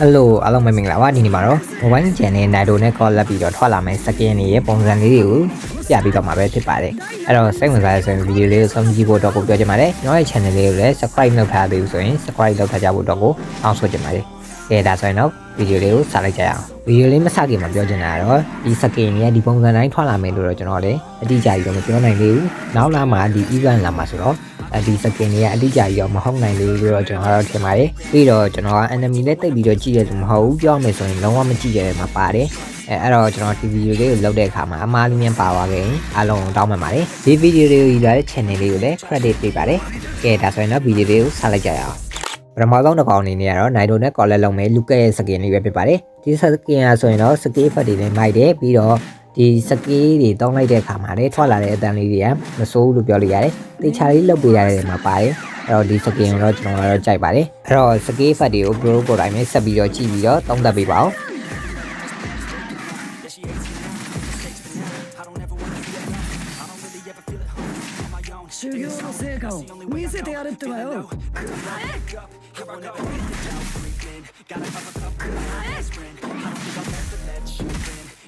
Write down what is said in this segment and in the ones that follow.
ဟယ်လိုအားလုံးပဲမင်္ဂလာပါဒီနေ့မှာတော့ mobile channel နဲ့ Nado နဲ့ call လက်ပြီးတော့ထွက်လာမယ့် skin တွေရဲ့ပုံစံလေးတွေကိုပြပြီးတော့မှာပဲဖြစ်ပါတယ်အဲ့တော့စိတ်ဝင်စားရဆိုရင်ဗီဒီယိုလေးကိုဆုံးကြည့်ဖို့တော့ကိုပြောချင်ပါတယ်ကျွန်တော်ရဲ့ channel လေးကိုလည်း subscribe လုပ်ထားသေးဘူးဆိုရင် subscribe လုပ်ထားကြဖို့တော့ကိုတောင်းဆိုချင်ပါတယ်ကဲဒါဆိုရင်တော့ဗီဒီယိုလေးကိုစလိုက်ကြရအောင်ဗီဒီယိုလေးမစခင်မှာပြောချင်တာကတော့ဒီ skin ရဲ့ဒီပုံစံတိုင်းထွက်လာမယ်လို့တော့ကျွန်တော်လည်းအတိအကျကြီးတော့မပြောနိုင်သေးဘူးနောက်လာမှဒီ event လာမှာဆိုတော့အဲ ဒီ skin တွေကအတိအကျကြီးတော့မဟုတ်နိုင်သေးဘူးလို့တော့ကျွန်တော်ကတော့ထင်ပါတယ်ပြီးတော့ကျွန်တော်က enemy နဲ့တိတ်ပြီးတော့ကြည့်ရလို့မဟုတ်ဘူးပြောမယ်ဆိုရင်လုံးဝမကြည့်ရတဲ့မှာပါတယ်အဲအဲ့တော့ကျွန်တော်ဒီဗီဒီယိုလေးကိုလုပ်တဲ့အခါမှာအမားလေးမြန်ပါသွားခဲ့ရင်အားလုံးတောင်းပန်ပါတယ်ဒီဗီဒီယိုလေးကိုယူလာတဲ့ channel လေးကိုလည်း credit ပေးပါတယ်ကဲဒါဆိုရင်တော့ဗီဒီယိုလေးကိုဆက်လိုက်ကြရအောင်ပထမဆုံးတစ်ကောင်အနေနဲ့ကတော့ Nido နဲ့ Collect လုပ်မယ်လူကရဲ့ skin လေးပဲဖြစ်ပါတယ်ဒီ skin ကဆိုရင်တော့ skin effect တွေလည်းမိုက်တယ်ပြီးတော့ ဒီစကေးတွေတောင်းလိုက်တဲ့အခါမှာလည်းထွက်လာတဲ့အတန်လေးတွေကမစိုးဘူးလို့ပြောလို့ရတယ်။တေချာလေးလုပ်ပေးရတဲ့မှာပါတယ်။အဲ့တော့ဒီစကေးကိုတော့ကျွန်တော်ကတော့ကြိုက်ပါတယ်။အဲ့တော့စကေးဖတ်တွေကို bro ကိုယ်တိုင်ပဲဆက်ပြီးတော့ကြည့်ပြီးတော့သုံးသပ်ပေးပါဦး။ 修行の成果を見せてやるってばよ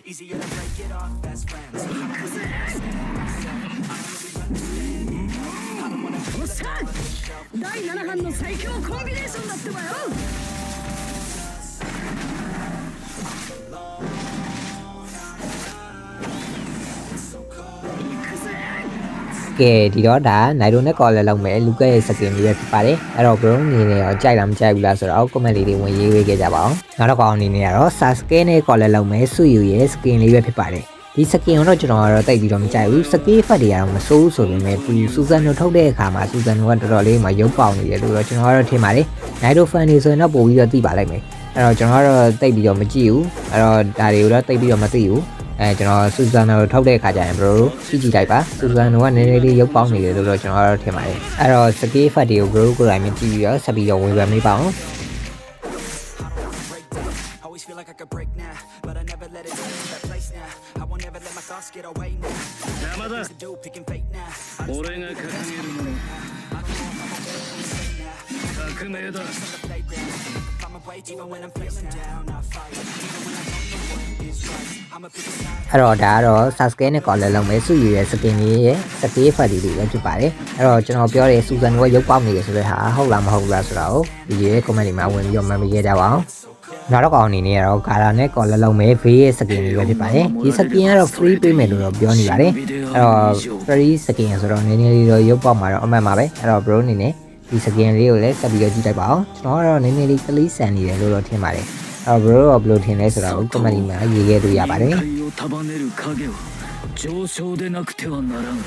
Easier to break it off best friends. I don't really understand myself. I don't wanna 第7班の最強コンビネーションだってばよ ကဲဒီတော့ဒါနိုင်ဒိုနဲ့ကော်လည်းလုပ်မယ်လူကရဲ့စကင်လေးပဲဖြစ်ပါတယ်အဲ့တော့ bro အနေနဲ့ရောကြိုက်လားမကြိုက်ဘူးလားဆိုတော့ comment လေးတွေဝင်ရေးပေးခဲ့ကြပါအောင်နောက်တော့ကောင်အနေနဲ့ကတော့ Sasuke နဲ့ကော်လည်းလုပ်မယ်စုယူရဲ့စကင်လေးပဲဖြစ်ပါတယ်ဒီစကင်ကိုတော့ကျွန်တော်ကတော့တိတ်ပြီးတော့မကြိုက်ဘူးစကေးဖတ်တွေကတော့မစိုးဘူးဆိုပေမဲ့သူစူဇန်တို့ထုတ်တဲ့အခါမှာစူဇန်တို့ကတော်တော်လေးမှရုပ်ပေါင်နေတယ်လို့တော့ကျွန်တော်ကတော့ထင်ပါတယ်နိုင်ဒိုဖန်တွေဆိုရင်တော့ပို့ပြီးတော့သိပါလိမ့်မယ်အဲ့တော့ကျွန်တော်ကတော့တိတ်ပြီးတော့မကြည့်ဘူးအဲ့တော့ဒါတွေကိုတော့တိတ်ပြီးတော့မသိဘူး အဲကျွန်တော်စူဇန်တို့ထုတ်တဲ့အခါကျရင် bro ကြည့်ကြည့်လိုက်ပါစူဇန်တို့ကနည်းနည်းလေးရုပ်ပေါင်းနေတယ်လို့တော့ကျွန်တော်ကတော့ထင်ပါတယ်အဲ့တော့စကေးဖတ်တွေကို bro ကိုယ်တိုင်မြင်ကြည့်ပြီးတော့ဆက်ပြီးတော့ဝေဖန်ပေးပါအောင် Always feel like I could break now, but I never let it get to that place now. I won't ever let my thoughts get away now. 山田 To do picking fate now. 俺が掲げるもの革命だ Find my way even when I'm feeling down. I fight even when I အဲ့တော့ဒါကတော့ Sasuke နဲ့ Collar လုံးမဲ့စုယူရဲ့ skin လေးရဲ့ skin fat တွေပဲဖြစ်ပါတယ်အဲ့တော့ကျွန်တော်ပြောတဲ့ Susan ကရုပ်ပေါက်နေတယ်ဆိုတဲ့ဟာဟုတ်လားမဟုတ်ဘူးလားဆိုတာကိုဒီရဲ့ comment တွေမှာဝင်ပြီးတော့မှတ်မိခဲ့ကြပါအောင်နောက်တော့ကောင်အနေနဲ့ကတော့ Gara နဲ့ Collar လုံးမဲ့ V ရဲ့ skin လေးပဲဖြစ်ပါတယ်ဒီ skin ကတော့ free ပေးမယ်လို့တော့ပြောနေပါတယ်အဲ့တော့ free skin ဆိုတော့နည်းနည်းလေးတော့ရုပ်ပေါက်မှာတော့အမှန်ပါပဲအဲ့တော့ bro အနေနဲ့ ဒီ skin လေးကိုလည်းဆက်ပြီးတော့ကြည့်လိုက်ပါအောင်ကျွန်တော်ကတော့နည်းနည်းလေးကလေးဆန်နေတယ်လို့တော့ထင်ပါတယ်အဲ့တော့ bro ကဘယ်လိုထင်လဲဆိုတာကို comment တွေမှာရေးခဲ့လို့ရပါတယ် 世界を束ねる影は上昇でなくてはならん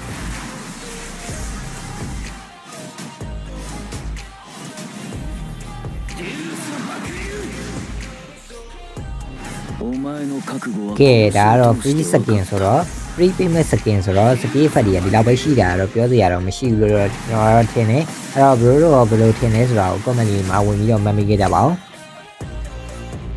お前の覚悟は ကဲဒါကတော့ free skin ဆိုတော့ free payment skin ဆိုတော့ skill fat တွေကဒီလောက်ပဲရှိတာတော့ပြောစရာတော့မရှိဘူးလို့တော့ကျွန်တော်တော့ထင်တယ်အဲ့တော့ bro တို့ရောဘယ်လိုထင်လဲဆိုတာကို comment တွေမှာဝင်ပြီးတော့မှတ်မိခဲ့ကြပါဦး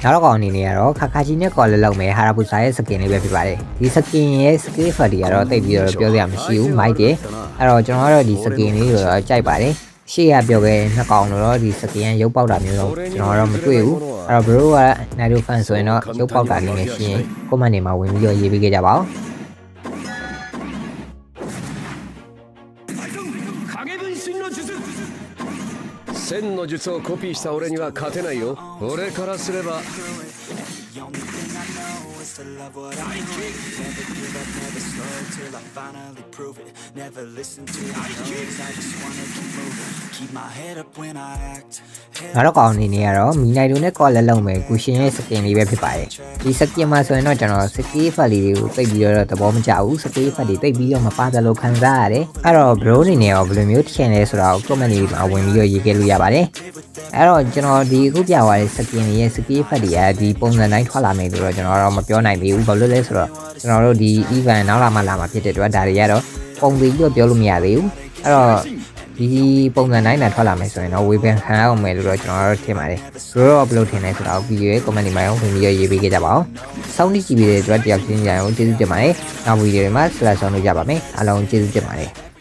နောက်တော့ကောင်အနေနဲ့ကတော့ခါခါချီနဲ့ကော်လည်းလောက်မယ်ဟာရာဘူစာရဲ့ skin လေးပဲဖြစ်ပါတယ်ဒီ skin ရဲ့ skill fat တွေကတော့တိတ်ပြီးတော့ပြောစရာမရှိဘူးမိုက်တယ်အဲ့တော့ကျွန်တော်ကတော့ဒီ skin လေးကိုတော့ကြိုက်ပါတယ်ရှေ့ကပြောခဲ့နှစ်ကောင်တော့ဒီ skin ရုပ်ပေါက်တာမျိုးတော့ကျွန်တော်တော့မတွေ့ဘူးအဲ့တော့ bro က Naruto fan ဆိုရင်တော့ရုပ်ပေါက်တာလေးနဲ့ရှိရင် comment တွေမှာဝင်ပြီးတော့ရေးပေးခဲ့ကြပါဦး 千の術をコピーした俺には勝てないよ。俺からすれば。Know is to love what I do. Never give up, never slow till I finally prove it. Never listen to the noise, I just wanna keep moving. Keep my head up when I act. Head နောက်တော့ကောင်အနေနဲ့ကတော့မီနိုင်တို့နဲ့ကော်လက်လုံးမယ်ကိုရှင်ရဲ့ skin လေးပဲဖြစ်ပါတယ်ဒီ skin မှာဆိုရင်တော့ကျွန်တော် skill fat လေးတွေကိုတိတ်ပြီးတော့သဘောမကျဘူး skill fat တွေတိတ်ပြီးတော့မပါတယ်လို့ခံစားရတယ်အဲ့တော့ bro အနေနဲ့ရောဘယ်လိုမျိုးထင်လဲဆိုတာကို comment လေးမှာဝင်ပြီးတော့ရေးခဲ့လို့ရပါတယ်အဲ့တော့ကျွန်တော်ဒီအခုပြသွားတဲ့ skin တွေရဲ့ skill fat တွေကဒီပုံစံတိုင်းထွက်လာမယ်လို့တော့ကျွန်တော်တော့မပြောနိုင်သေးဘူးဘာလို့လဲဆိုတော့ကျွန်တော်တို့ဒီ event နောက်လာမှလာမှဖြစ်တဲ့အတွက်ဒါတွေကတော့ပုံသေးပြီးတော့ပြောလို့မရသေးဘူးအဲ့တော့ဒီပုံစံတိုင်းနဲ့ထွက်လာမယ်ဆိုရင်တော့ဝေဖန်ခံရအောင်မယ်လို့တော့ကျွန်တော်တို့ထင်ပါတယ်။ဆိုတော့ဘယ်လိုထင်လဲဆိုတော့ဗီဒီယိုရဲ့ comment တွေမှာရောဝင်ပြီးရေးပေးခဲ့ကြပါဦး။စောင့်ကြည့်ကြည့်ပေးတဲ့အတွက်တယောက်ချင်းကြရင်ကျေးဇူးတင်ပါတယ်။နောက်ဗီဒီယိုတွေမှာဆက်လက်ဆောင်လို့ရပါမယ်။အားလုံးကျေးဇူးတင်ပါတယ်။